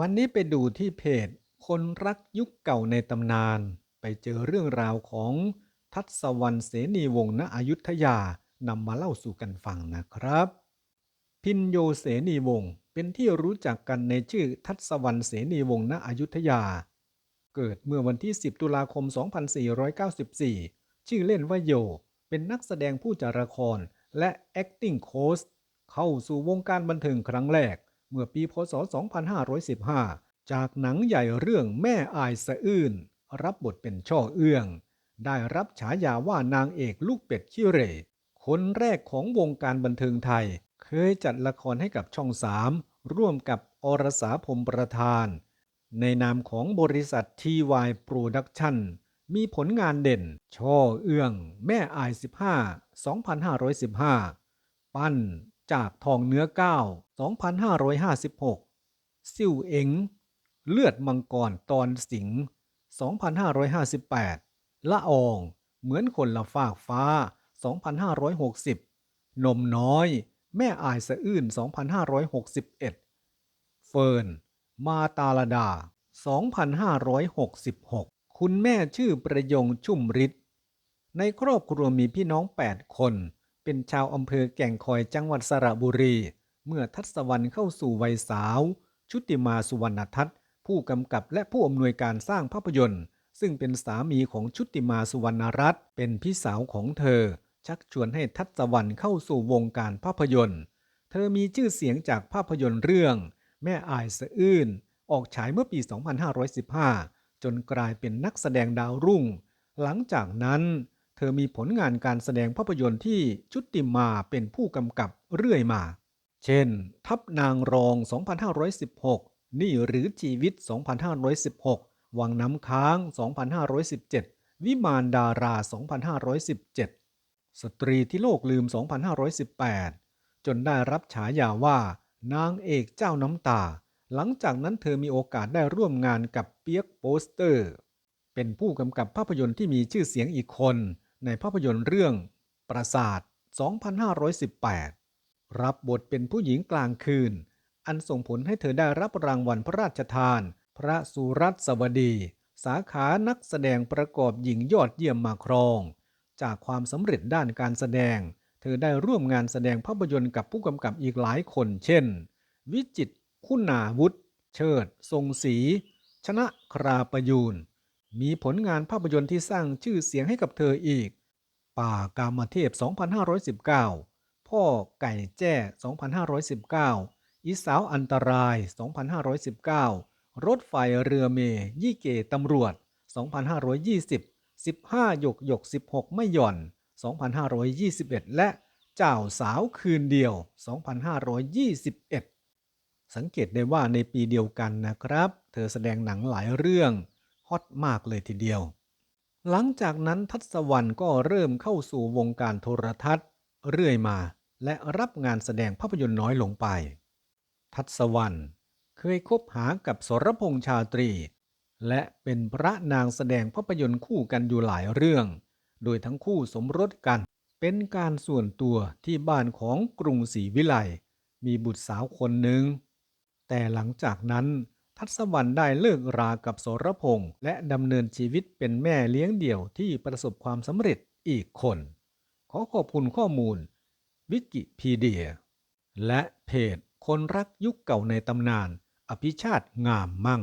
วันนี้ไปดูที่เพจ คนรักยุคเก่าในตำนาน ไปเจอเรื่องราวของทัศวรรณเสนีวงศ์ณอยุธยานำมาเล่าสู่กันฟังนะครับ พินโยเสนีวงศ์เป็นที่รู้จักกันในชื่อทัศวรรณเสนีวงศ์ณอยุธยา เกิดเมื่อวันที่ 10 ตุลาคม 2494 ชื่อเล่นว่าโย เป็นนักแสดงผู้จารละครและ acting coach เข้าสู่วงการบันเทิงครั้งแรก เมื่อปีพศ 2515 จากหนังใหญ่เรื่องแม่อายสะอื้น รับบทเป็นช่อเอื้อง ได้รับฉายาว่านางเอกลูกเป็ดขี้เหร่คนแรกของวงการบันเทิงไทย เคยจัดละครให้กับช่องสามร่วมกับอรสาพรมประธาน ในนามของบริษัท TY Production มีผลงานเด่น ช่อเอื้อง แม่อาย 15 2515 ปั้น จากทองเนื้อก้าว2556 ซิ่วเอ็ง เลือดมังกรตอนสิง 2558 ละออง เหมือนคนละฟากฟ้า 2560 นมน้อย แม่อายสะอื้น 2561 เฟิร์น มาตาลดา 2566 คุณแม่ชื่อประยงชุ่มฤทธิ์ในครอบครัวมีพี่น้อง 8 คน เป็นชาวอำเภอแก่งคอยจังหวัดสระบุรี เมื่อทัศวรรณเข้าสู่วัยสาว ชุติมาสุวรรณทัศน์ผู้กำกับและผู้อำนวยการสร้างภาพยนตร์ ซึ่งเป็นสามีของชุติมาสุวรรณรัตน์เป็นพี่สาวของเธอ ชักชวนให้ทัศวรรณเข้าสู่วงการภาพยนตร์ เธอมีชื่อเสียงจากภาพยนตร์เรื่อง แม่อายสะอื้นออกฉายเมื่อปี 2515 จนกลายเป็นนักแสดงดาวรุ่ง หลังจากนั้น เธอมีผลงานการแสดงภาพยนตร์ที่ชุติมาเป็นผู้กำกับเรื่อยมา เช่น ทัพนางรอง 2516 นี่หรือชีวิต 2516 วังน้ำค้าง 2517 วิมานดารา 2517 สตรีที่โลกลืม 2518 จนได้รับฉายาว่า นางเอกเจ้าน้ำตา หลังจากนั้นเธอมีโอกาสได้ร่วมงานกับเปียกโปสเตอร์ เป็นผู้กำกับภาพยนตร์ที่มีชื่อเสียงอีกคน ในภาพยนตร์เรื่อง ปราสาท 2518 รับบทเป็นผู้หญิงกลางคืน อันส่งผลให้เธอได้รับรางวัลพระราชทาน พระสุรัตสวดี สาขานักแสดงประกอบหญิงยอดเยี่ยมมาครอง จากความสำเร็จด้านการแสดง เธอได้ร่วมงานแสดงภาพยนตร์กับผู้กำกับอีกหลายคน เช่น วิจิตคุณาวุฒิเชิด ทรงศรีชนะคราประยูน มีผลงานภาพยนตร์ที่สร้างชื่อเสียงให้กับเธออีก ป่ากามเทพ 2519 พ่อไก่แจ้ 2519 อีสาวอันตราย 2519 รถไฟเรือเมยี่เกตำรวจ 2520 15 หยกหยก 16 ไม่หย่อน 2521 และเจ้าสาวคืนเดียว 2521 สังเกตได้ว่าในปีเดียวกันนะครับ เธอแสดงหนังหลายเรื่อง อตมากเลยทีเดียว หลังจากนั้นทัศวรรณก็เริ่มเข้าสู่วงการโทรทัศน์ เรื่อยมาและรับงานแสดงภาพยนตร์น้อยลงไป ทัศวรรณเคยคบหากับสรพงษ์ชาตรี และเป็นพระนางแสดงภาพยนตร์คู่กันอยู่หลายเรื่อง โดยทั้งคู่สมรสกัน เป็นการส่วนตัวที่บ้านของกรุงศรีวิไลมีบุตรสาวคนหนึ่ง แต่หลังจากนั้น ทัศวรรณได้เลิกรากับโสรพงษ์และดำเนินชีวิตเป็นแม่เลี้ยงเดี่ยวที่ประสบความสำเร็จอีกคน ขอขอบคุณข้อมูล วิกิพีเดีย และเพจคนรักยุคเก่าในตำนาน อภิชาติงามมั่ง